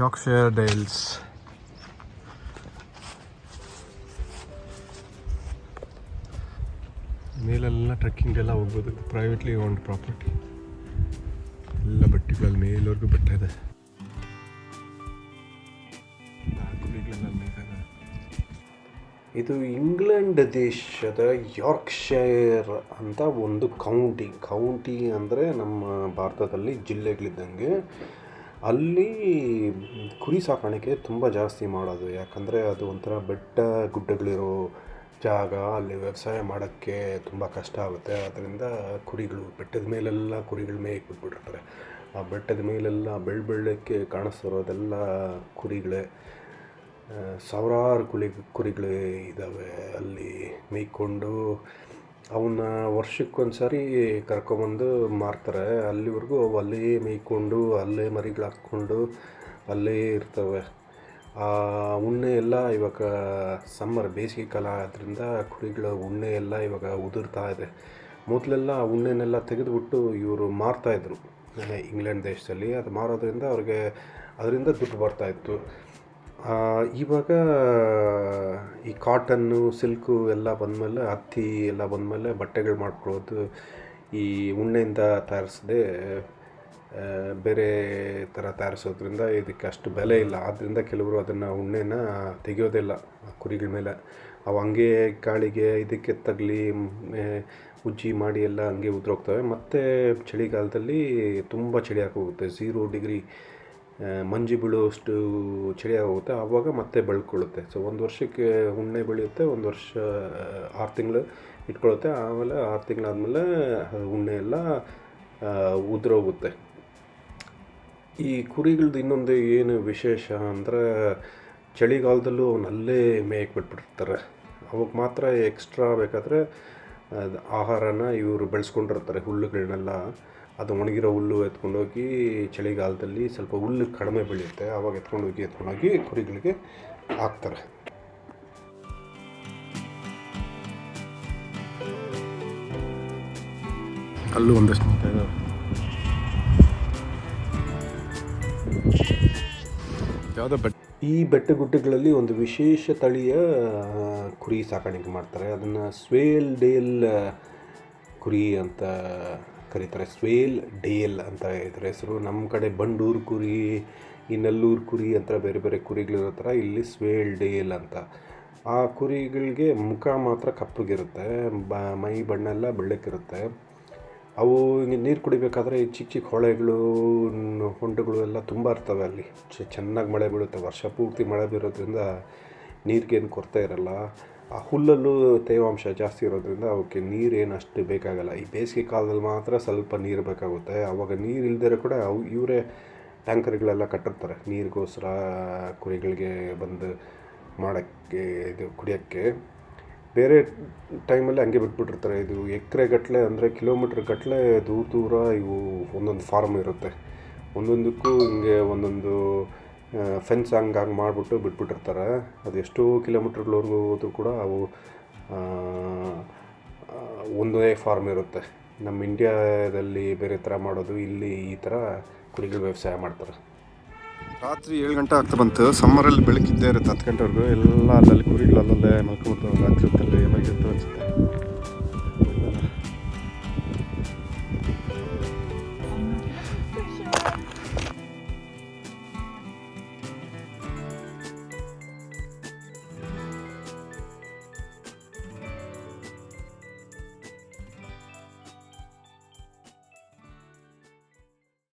Yorkshire ಡೈಲ್ಸ್ ಮೇಲೆಲ್ಲ trekking ಎಲ್ಲ ಹೋಗ್ಬೋದು. ಪ್ರೈವೇಟ್ಲಿ ಒಂದು ಪ್ರಾಪರ್ಟಿ ಎಲ್ಲ ಬಟ್ಟೆಗಳಲ್ಲಿ ಮೇಲವರೆಗೂ ಬೆಟ್ಟ ಇದೆ. ಇದು ಇಂಗ್ಲೆಂಡ್ ದೇಶದ ಯಾರ್ಕ್ಷೈರ್ ಅಂತ ಒಂದು ಕೌಂಟಿ ಕೌಂಟಿ ಅಂದರೆ ನಮ್ಮ ಭಾರತದಲ್ಲಿ ಜಿಲ್ಲೆಗಳಿದ್ದಂಗೆ ಅಲ್ಲಿ ಕುರಿ ಸಾಕಾಣಿಕೆ ತುಂಬ ಜಾಸ್ತಿ ಮಾಡೋದು. ಯಾಕಂದರೆ ಅದು ಒಂಥರ ಬೆಟ್ಟ ಗುಡ್ಡಗಳಿರೋ ಜಾಗ, ಅಲ್ಲಿ ವ್ಯವಸಾಯ ಮಾಡೋಕ್ಕೆ ತುಂಬ ಕಷ್ಟ ಆಗುತ್ತೆ. ಅದರಿಂದ ಕುರಿಗಳು ಬೆಟ್ಟದ ಮೇಲೆಲ್ಲ ಕುರಿಗಳು ಮೇಯಕ್ಕೆ ಬಿಟ್ಬಿಟ್ಟಿರ್ತಾರೆ ಆ ಬೆಟ್ಟದ ಮೇಲೆಲ್ಲ ಬೆಳ್ಳ ಬೆಳ್ಳಕ್ಕೆ ಕಾಣಿಸ್ತಿರೋದೆಲ್ಲ ಕುರಿಗಳೇ ಸಾವಿರಾರು ಕುರಿ ಕುರಿಗಳು ಇದ್ದಾವೆ. ಅಲ್ಲಿ ಮೇಯ್ಕೊಂಡು ಅವನ್ನ ವರ್ಷಕ್ಕೊಂದು ಸಾರಿ ಕರ್ಕೊಂಬಂದು ಮಾರ್ತಾರೆ. ಅಲ್ಲಿವರೆಗೂ ಅವು ಅಲ್ಲೇ ಮೇಯ್ಕೊಂಡು, ಅಲ್ಲೇ ಮರಿಗಳು ಹಾಕ್ಕೊಂಡು ಅಲ್ಲೇ ಇರ್ತವೆ. ಆ ಉಣ್ಣೆ ಎಲ್ಲ ಇವಾಗ ಸಮ್ಮರ್ ಬೇಸಿಗೆ ಕಾಲ ಆದ್ದರಿಂದ ಕುರಿಗಳ ಉಣ್ಣೆ ಎಲ್ಲ ಇವಾಗ ಉದುರ್ತಾ ಇದೆ. ಮೊದಲೆಲ್ಲ ಆ ಉಣ್ಣೆನೆಲ್ಲ ತೆಗೆದುಬಿಟ್ಟು ಇವರು ಮಾರ್ತಾಯಿದ್ರು ಇಂಗ್ಲೆಂಡ್ ದೇಶದಲ್ಲಿ. ಅದು ಮಾರೋದ್ರಿಂದ ಅವ್ರಿಗೆ ಅದರಿಂದ ದುಡ್ಡು ಬರ್ತಾಯಿತ್ತು ಇವಾಗ, ಈ ಕಾಟನ್ನು ಸಿಲ್ಕು ಎಲ್ಲ ಬಂದಮೇಲೆ, ಹತ್ತಿ ಎಲ್ಲ ಬಂದಮೇಲೆ ಬಟ್ಟೆಗಳು ಮಾಡ್ಕೊಳ್ಳೋದು, ಈ ಉಣ್ಣೆಯಿಂದ ತಯಾರಿಸದೆ ಬೇರೆ ಥರ ತಯಾರಿಸೋದ್ರಿಂದ ಇದಕ್ಕೆ ಅಷ್ಟು ಬೆಲೆ ಇಲ್ಲ. ಆದ್ದರಿಂದ ಕೆಲವರು ಅದನ್ನು ಉಣ್ಣೆನ ತೆಗೆಯೋದಿಲ್ಲ ಕುರಿಗಳ ಮೇಲೆ. ಅವು ಹಂಗೆ ಗಾಳಿಗೆ ಇದಕ್ಕೆ ತಗಲಿ ಉಜ್ಜಿ ಮಾಡಿ ಎಲ್ಲ ಹಂಗೆ ಉದುರೋಗ್ತವೆ. ಮತ್ತು ಚಳಿಗಾಲದಲ್ಲಿ ತುಂಬ ಚಳಿ ಹಾಕೋಗುತ್ತೆ ಝೀರೋ ಡಿಗ್ರಿ ಮಂಜು ಬೀಳುವಷ್ಟು ಚಳಿ ಆಗುತ್ತೆ, ಆವಾಗ ಮತ್ತೆ ಬೆಳ್ಕೊಳ್ಳುತ್ತೆ. ಸೊ ಒಂದು ವರ್ಷಕ್ಕೆ ಉಣ್ಣೆ ಬೆಳೆಯುತ್ತೆ, ಒಂದು ವರ್ಷ ಆರು ತಿಂಗಳು ಇಟ್ಕೊಳ್ಳುತ್ತೆ, ಆಮೇಲೆ ಆರು ತಿಂಗಳಾದಮೇಲೆ ಉಣ್ಣೆ ಎಲ್ಲ ಉದುರೋಗುತ್ತೆ. ಈ ಕುರಿಗಳದ್ದು ಇನ್ನೊಂದು ಏನು ವಿಶೇಷ ಅಂದರೆ, ಚಳಿಗಾಲದಲ್ಲೂ ಅವನಲ್ಲೇ ಮೇಯಕ್ಕೆ ಬಿಟ್ಬಿಟ್ಟಿರ್ತಾರೆ. ಅವಾಗ ಮಾತ್ರ ಎಕ್ಸ್ಟ್ರಾ ಬೇಕಾದರೆ ಆಹಾರನ ಇವರು ಬೆಳೆಸ್ಕೊಂಡಿರ್ತಾರೆ ಹುಲ್ಲುಗಳನ್ನೆಲ್ಲ ಅದು ಒಣಗಿರೋ ಹುಲ್ಲು ಎತ್ಕೊಂಡೋಗಿ ಚಳಿಗಾಲದಲ್ಲಿ ಸ್ವಲ್ಪ ಹುಲ್ಲು ಕಡಿಮೆ ಬೆಳೆಯುತ್ತೆ. ಆವಾಗ ಎತ್ಕೊಂಡೋಗಿ ಎತ್ಕೊಂಡೋಗಿ ಕುರಿಗಳಿಗೆ ಹಾಕ್ತಾರೆ. ಅಲ್ಲೂ ಒಂದಷ್ಟು ಯಾವುದೋ ಬೆಟ್ಟ ಈ ಬೆಟ್ಟ ಗುಡ್ಡಗಳಲ್ಲಿ ಒಂದು ವಿಶೇಷ ತಳಿಯ ಕುರಿ ಸಾಕಾಣಿಕೆ ಮಾಡ್ತಾರೆ. ಅದನ್ನು ಸ್ವೇಲ್ ಡೇಲ್ ಕುರಿ ಅಂತ ಕರೀತಾರೆ. ಸ್ವೇಲ್ ಡೇಲ್ ಅಂತ ಇದ್ರ ಹೆಸರು. ನಮ್ಮ ಕಡೆ ಬಂಡೂರು ಕುರಿ, ಈ ನೆಲ್ಲೂರು ಕುರಿ ಅಂತ ಬೇರೆ ಬೇರೆ ಕುರಿಗಳಿರೋ ಥರ ಇಲ್ಲಿ ಸ್ವೇಲ್ ಡೇಲ್ ಅಂತ. ಆ ಕುರಿಗಳಿಗೆ ಮುಖ ಮಾತ್ರ ಕಪ್ಪಗಿರುತ್ತೆ, ಬ, ಮೈ ಬಣ್ಣ ಎಲ್ಲ ಬೆಳ್ಳಕ್ಕಿರುತ್ತೆ ಅವು ನೀರು ಕುಡಿಬೇಕಾದ್ರೆ ಈ ಚಿಕ್ಕ ಚಿಕ್ಕ ಹೊಳೆಗಳು ಹೊಂಡಗಳು ಎಲ್ಲ ತುಂಬ ಇರ್ತವೆ ಅಲ್ಲಿ. ಚೆನ್ನಾಗಿ ಮಳೆ ಬೀಳುತ್ತೆ. ವರ್ಷ ಪೂರ್ತಿ ಮಳೆ ಬೀರೋದ್ರಿಂದ ನೀರಿಗೇನು ಕೊರತೆ ಇರಲ್ಲ. ಆ ಹುಲ್ಲಲ್ಲೂ ತೇವಾಂಶ ಜಾಸ್ತಿ ಇರೋದ್ರಿಂದ ಅವಕ್ಕೆ ನೀರೇನು ಅಷ್ಟು ಬೇಕಾಗಲ್ಲ. ಈ ಬೇಸಿಗೆ ಕಾಲದಲ್ಲಿ ಮಾತ್ರ ಸ್ವಲ್ಪ ನೀರು ಬೇಕಾಗುತ್ತೆ. ಆವಾಗ ನೀರು ಕೂಡ ಅವು ಇವರೇ ಟ್ಯಾಂಕರ್ಗಳೆಲ್ಲ ಕಟ್ಟಿರ್ತಾರೆ. ನೀರಿಗೋಸ್ಕರ ಕುರಿಗಳಿಗೆ ಬಂದು ಮಾಡೋಕ್ಕೆ, ಇದು ಕುಡಿಯೋಕ್ಕೆ. ಬೇರೆ ಟೈಮಲ್ಲಿ ಹಂಗೆ ಬಿಟ್ಬಿಟ್ಟಿರ್ತಾರೆ. ಇದು ಎಕರೆ ಗಟ್ಟಲೆ ಅಂದರೆ ಕಿಲೋಮೀಟ್ರ್ ಗಟ್ಟಲೆ ದೂರ ದೂರ ಇವು ಒಂದೊಂದು ಫಾರ್ಮ್ ಇರುತ್ತೆ. ಒಂದೊಂದಕ್ಕೂ ಹಿಂಗೆ ಒಂದೊಂದು ಫೆನ್ಸ್ ಹಂಗೆ ಹಂಗೆ ಮಾಡಿಬಿಟ್ಟು ಬಿಟ್ಬಿಟ್ಟಿರ್ತಾರೆ. ಅದು ಎಷ್ಟೋ ಕಿಲೋಮೀಟ್ರ್ಗಳವರೆಗೂ ಹೋದರೂ ಕೂಡ ಅವು ಒಂದೇ ಫಾರ್ಮ್ ಇರುತ್ತೆ. ನಮ್ಮ ಇಂಡಿಯಾದಲ್ಲಿ ಬೇರೆ ಥರ ಮಾಡೋದು, ಇಲ್ಲಿ ಈ ಥರ ಕುರಿಗಳ ವ್ಯವಸಾಯ ಮಾಡ್ತಾರೆ. ರಾತ್ರಿ ಏಳು ಗಂಟೆ ಆಗ್ತಾ ಬಂತು. ಸಮ್ಮರಲ್ಲಿ ಬೆಳಕಿದ್ದೇ ಇರುತ್ತೆ. ಹತ್ತು ಗಂಟೆವರೆಗೂ ಎಲ್ಲ ಅಲ್ಲಲ್ಲಿ ಕುರಿಗಳು ಅಲ್ಲಲ್ಲೇ ಮಲ್ಕೊಂಡು ರಾತ್ರಿ ಹೊತ್ತಲ್ಲಿ ಏನಾಗಿರ್ತವೆ ಅನಿಸುತ್ತೆ?